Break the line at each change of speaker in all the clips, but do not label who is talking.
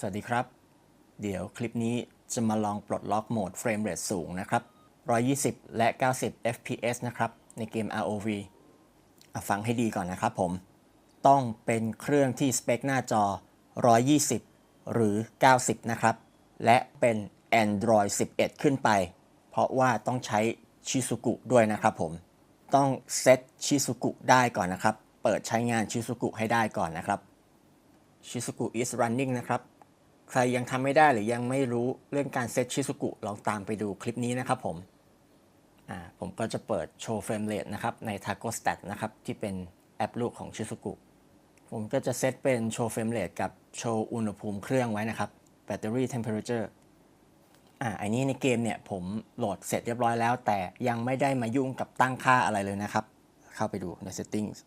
สวัสดีครับ เดี๋ยวคลิปนี้จะมาลองปลดล็อกโหมดเฟรมเรทสูงนะครับ 120 และ 90 fps นะครับ ในเกม ROV ฟังให้ดีก่อนนะครับผม ต้องเป็นเครื่องที่สเปคหน้าจอ 120 หรือ 90 นะครับ และเป็น Android 11 ขึ้นไป เพราะว่าต้องใช้ชิซุกุด้วยนะครับผม ต้องเซตชิซุกุได้ก่อนนะครับ เปิดใช้งานชิซุกุให้ได้ก่อนนะครับชิซุกุ is running นะครับ ใครยังทำไม่ได้หรือยังไม่รู้เรื่องการเซตชิซุกุลองตามไปดูคลิปนี้นะครับผมผมก็จะเปิดโชว์เฟรมเรทนะครับใน Taco Stat นะครับที่เป็นแอปลูกของชิซุกุผมก็จะเซตเป็นโชว์เฟรมเรทกับโชว์อุณหภูมิเครื่องไว้นะครับ Battery Temperature อ่าอันนี้ในเกมเนี่ยผมโหลดเสร็จเรียบร้อยแล้ว แต่ยังไม่ได้มายุ่งกับตั้งค่าอะไรเลยนะครับ เข้าไปดูใน Settings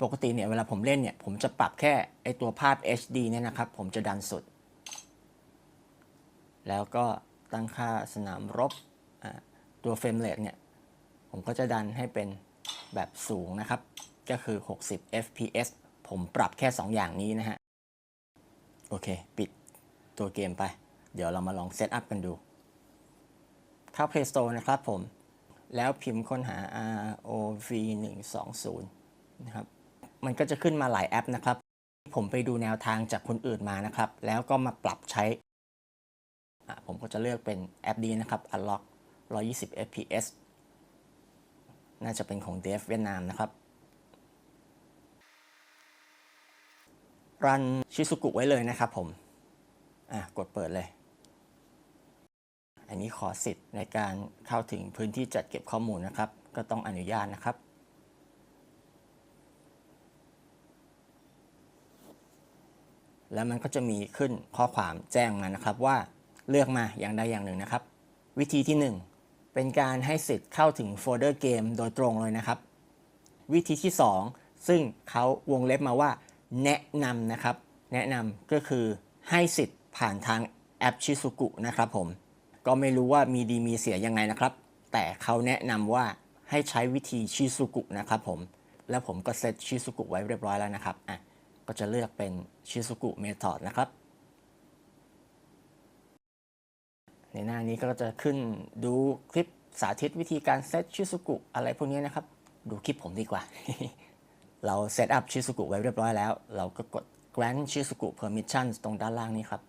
ปกติเนี่ยเวลาผมเล่นเนี่ยผมจะปรับแค่ไอตัวภาพ HD เนี่ยนะครับ ผมจะดันสุด แล้วก็ตั้งค่าสนามรบตัวเฟรมเรทเนี่ย ผมก็จะดันให้เป็นแบบสูงนะครับ ก็คือ 60 fps ผมปรับแค่ 2 อย่างนี้นะฮะ โอเค ปิดตัวเกมไป เดี๋ยวเรามาลองเซตอัพกันดู เข้า Play Store นะครับผม แล้วพิมพ์ค้นหา ROV 120นะครับ มันก็จะขึ้นมาหลายแอปนะครับ ผมไปดูแนวทางจากคนอื่นมานะครับ แล้วก็มาปรับใช้ ผมก็จะเลือกเป็นแอปนี้นะครับ Unlock 120 fps น่าจะเป็นของ Dev เวียดนามนะครับ รันชิซุกุไว้เลยนะครับผม อะ กดเปิดเลย อันนี้ขอสิทธิ์ในการเข้าถึงพื้นที่จัดเก็บข้อมูลนะครับ ก็ต้องอนุญาตนะครับ แล้วมันก็จะมีขึ้นข้อความแจ้งมานะครับว่าเลือกมาอย่างใดอย่างหนึ่งนะครับ วิธีที่ 1 เป็นการให้สิทธิ์เข้าถึงโฟลเดอร์เกมโดยตรงเลยนะครับ วิธีที่ 2 ซึ่งเขาวงเล็บมาว่า แนะนำนะครับ แนะนำก็คือให้สิทธิ์ผ่านทางแอปชิซุกุนะครับผม ก็ไม่รู้ว่ามีดีมีเสียยังไงนะครับ แต่เขาแนะนำว่าให้ใช้วิธีชิซุกุนะครับผม แล้วผมก็เซตชิซุกุไว้เรียบร้อยแล้วนะครับอะ ก็จะเลือกเป็นชิซุกุเมธอดนะครับ ในหน้านี้ก็จะขึ้นดูคลิปสาธิตวิธีการเซตชิซุกุอะไรพวกนี้นะครับ ดูคลิปผมดีกว่า เราเซตอัพชิซุกุไว้เรียบร้อยแล้ว เราก็กด grant ชิซุกุ permission ตรงด้านล่างนี้ครับ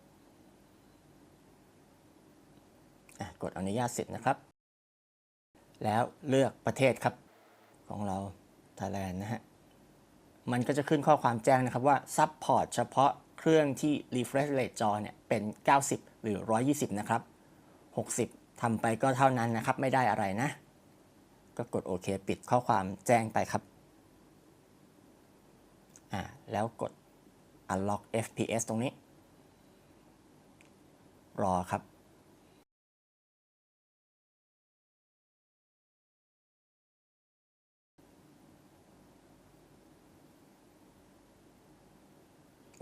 กดอนุญาตสิทธิ์นะครับ แล้วเลือกประเทศครับ ของเรา Thailand นะฮะ มันก็จะขึ้นข้อความแจ้งนะครับว่า Support เฉพาะเครื่องที่ refresh rate จอเนี่ยเป็น 90 หรือ 120 นะครับ 60ทำไปก็เท่านั้นนะครับ ไม่ได้อะไรนะ ก็กดโอเค ปิดข้อความแจ้งไปครับ อ่า แล้วกด unlock fps ตรงนี้ รอครับ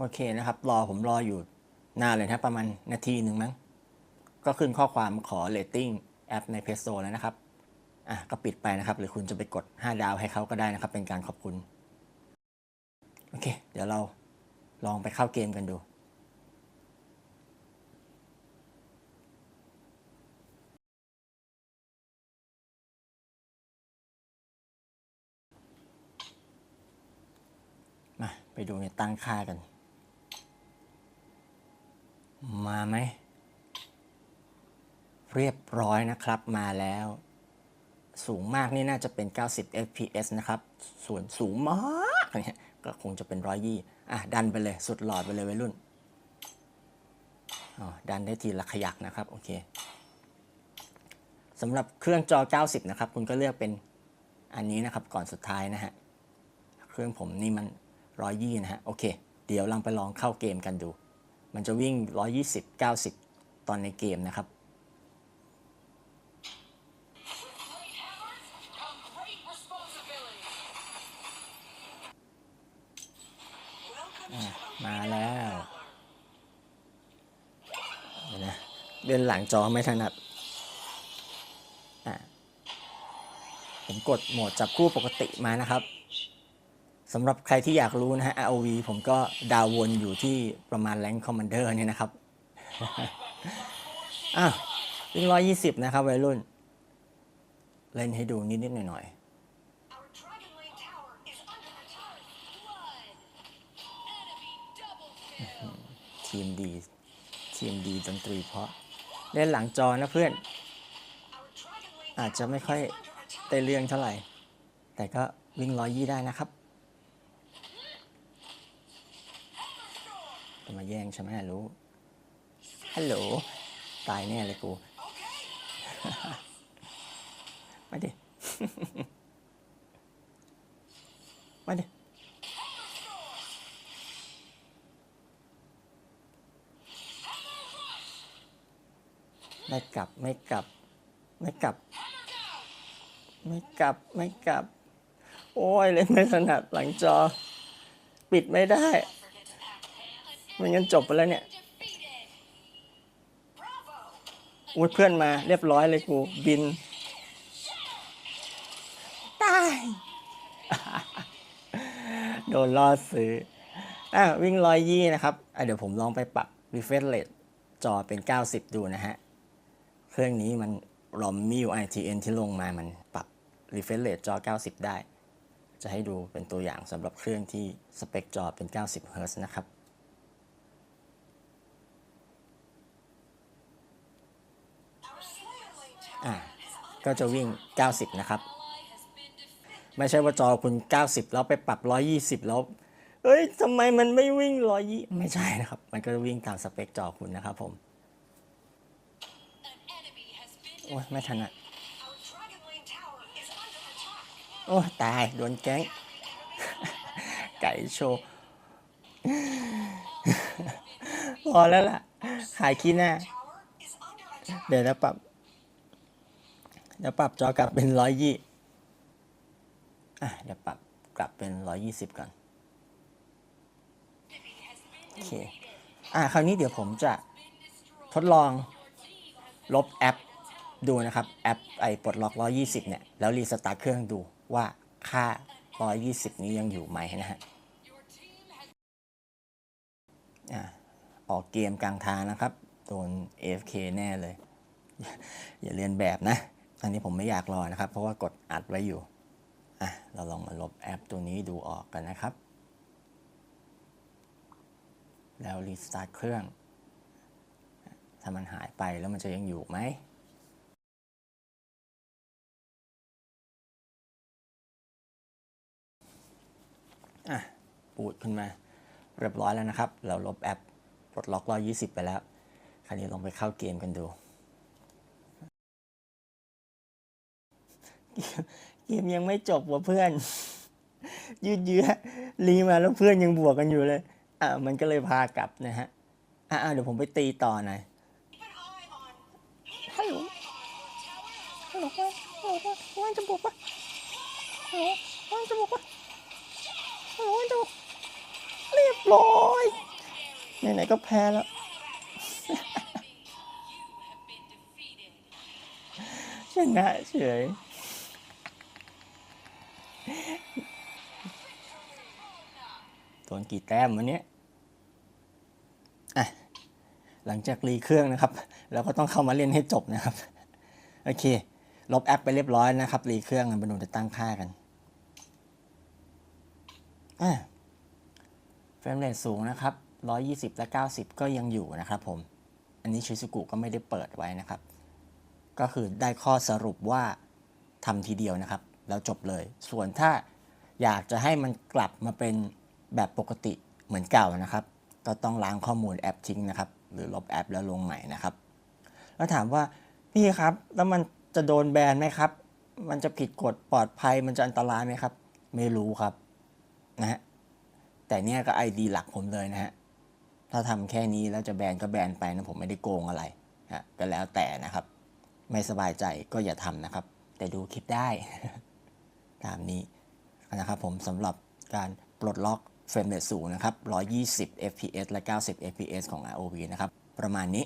โอเคนะครับ รอผมรออยู่นานเลยนะครับประมาณนาทีหนึ่งมั้ง ก็ขึ้นข้อความขอเรตติ้งแอปใน Play Store แล้วนะครับ อะก็ปิดไปนะครับ หรือคุณจะไปกด 5 ดาวให้เขาก็ได้นะครับ เป็นการขอบคุณ โอเค เดี๋ยวเราลองไปเข้าเกมกันดูมาไปดูในตั้งค่ากัน มาไหม เรียบร้อยนะครับมาแล้ว สูงมากนี่น่าจะเป็น 90 fps นะครับ ส่วนสูงมากเนี่ยก็คงจะเป็นร้อยยี่อะ ดันไปเลย สุดหลอดไปเลยวัยรุ่นอ๋อดันได้ทีละขยักนะครับ โอเคสำหรับเครื่องจอ 90 นะครับ คุณก็เลือกเป็นอันนี้นะครับ ก่อนสุดท้ายนะฮะ เครื่องผมนี่มันร้อยยี่นะฮะ โอเค เดี๋ยวลองไปลองเข้าเกมกันดู มันจะวิ่ง 120 90 ตอนในเกมนะครับ มาแล้วเนะเดินหลังจอไม่ถนัดผมกดโหมดจับคู่ปกติมานะครับ สำหรับใครที่อยากรู้นะฮะ ROV ผมก็ดาววนอยู่ที่ประมาณแรงคอมมานเดอร์เนี่ยนะครับอะวิ่งร้อยยี่สิบนะครับวัยรุ่น เล่นให้ดูนิดๆหน่อยๆทีมดี ทีมดีดนตรีเพราะ เล่นหลังจอนะเพื่อน อาจจะไม่ค่อย
is under attack.
ได้เรื่องเท่าไหร่ แต่ก็วิ่งร้อยยี่ได้นะครับ จะมาแย่งใช่ไหมรู้ ฮัลโหล ตายแน่เลยกู มาดิ มาดิ ไม่กลับไม่กลับ ไม่กลับ ไม่กลับไม่กลับ โอ้ยเล่นไม่ถนัดหลังจอ ปิดไม่ได้ ไม่งั้นจบไปแล้วเนี่ย
Defeated. Bravo.
อุ้ยเพื่อนมาเรียบร้อยเลยกูบินตายโดนล่อซื้ออะวิ่งร้อยยี่นะครับอะเดี๋ยวผมลองไปปรับ refresh rate จอเป็น 90 ดูนะฮะ เครื่องนี้มัน ROM MIU ITN ที่ลงมามันปรับ refresh rate จอ 90 ได้ จะให้ดูเป็นตัวอย่างสำหรับเครื่องที่สเปคจอเป็น 90 Hz นะครับ ก็จะวิ่ง 90 นะครับ ไม่ใช่ว่าจอคุณ 90 แล้วไปปรับ 120 แล้วเอ้ยทำไมมันไม่วิ่ง120ไม่ใช่นะครับ มันก็จะวิ่งตามสเปคจอคุณนะครับผม โอ้ยไม่ถนัด
Our Dragon Lane tower is under attack.
โอ้ตาย โดนแก๊ง ไก่โชว์ พอแล้วล่ะ ขายขี้หน้า เดี๋ยวจะปรับ เดี๋ยวปรับจอกลับเป็นร้อยยี่อะเดี๋ยวปรับกลับเป็นร้อยยี่สิบก่อนโอเคอะคราวนี้เดี๋ยวผมจะทดลองลบแอปดูนะครับ แอปไอปลดล็อก120เนี่ย แล้วรีสตาร์ทเครื่องดูว่าค่า120นี้ยังอยู่ไหมนะฮะอะออกเกมกลางทางนะครับ โดน AFK แน่เลย อย่าเรียนแบบนะ อันนี้ผมไม่อยากรอนะครับ เพราะว่ากดอัดไว้อยู่อะเราลองมาลบแอปตัวนี้ดูออกกันนะครับ แล้วรีสตาร์ทเครื่อง ถ้ามันหายไปแล้วมันจะยังอยู่ไหมอะปูดขึ้นมาเรียบร้อยแล้วนะครับ เราลบแอปปลดล็อก120ไปแล้ว คราวนี้ลองไปเข้าเกมกันดู เกมยังไม่จบว่ะเพื่อน ยืดเยื้อรีมาแล้วเพื่อนยังบวกกันอยู่เลย อะมันก็เลยพากลับนะฮะ อะๆเดี๋ยวผมไปตีต่อหน่อย
keep an eye on.
ฮัลโหลฮัลโหลว่าฮัลโหลว่าว่าจะบวกปะฮัลโหลว่าจะบวกปะฮัลโหลว่าจะบวกเรียบร้อยไหนๆก็แพ้แล้ว
You have been defeated.
ชนะเฉย โดนกี่แต้มวันนี้อะหลังจากรีเครื่องนะครับเราก็ต้องเข้ามาเล่นให้จบนะครับ โอเค ลบแอปไปเรียบร้อยนะครับ รีเครื่องมาดูจะตั้งค่ากันอะเฟรมเรทสูงนะครับ 120 และ 90 ก็ยังอยู่นะครับผม อันนี้ชิซุกุก็ไม่ได้เปิดไว้นะครับ ก็คือได้ข้อสรุปว่าทำทีเดียวนะครับ แล้วจบเลย ส่วนถ้าอยากจะให้มันกลับมาเป็น แบบปกติเหมือนเก่านะครับ ก็ต้องล้างข้อมูลแอปทิ้งนะครับ หรือลบแอปแล้วลงใหม่นะครับ แล้วถามว่าพี่ครับแล้วมันจะโดนแบนไหมครับ มันจะผิดกฎปลอดภัยมันจะอันตรายไหมครับ ไม่รู้ครับนะฮะแต่เนี่ยก็ไอดีหลักผมเลยนะฮะถ้าทำแค่นี้แล้วจะแบนก็แบนไปนะผมไม่ได้โกงอะไรฮะก็แล้วแต่นะครับ ไม่สบายใจก็อย่าทำนะครับ แต่ดูคลิปได้ ตามนี้นะครับผมสำหรับการปลดล็อก เฟรมเรทสูงนะครับ 120 fps และ 90 fps ของ ROV นะครับ ประมาณนี้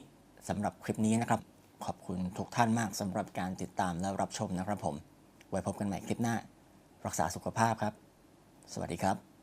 สำหรับคลิปนี้นะครับ ขอบคุณทุกท่านมากสำหรับการติดตามและรับชมนะครับผม ไว้พบกันใหม่คลิปหน้า รักษาสุขภาพครับ สวัสดีครับ